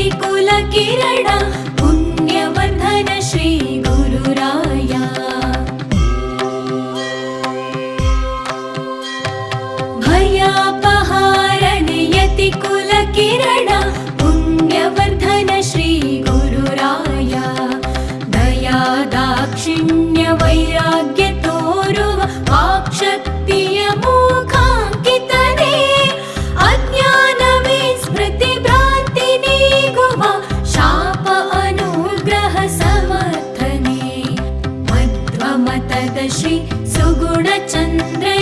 भयापहारतिकुलकिरणा पुण्यवधन श्री गुरुराया भयापहार नियतिकुल किरणा पुण्यवधन श्री गुरुराया दया दाक्षिण्यवैराग्य श्री सुगोडचन्द्र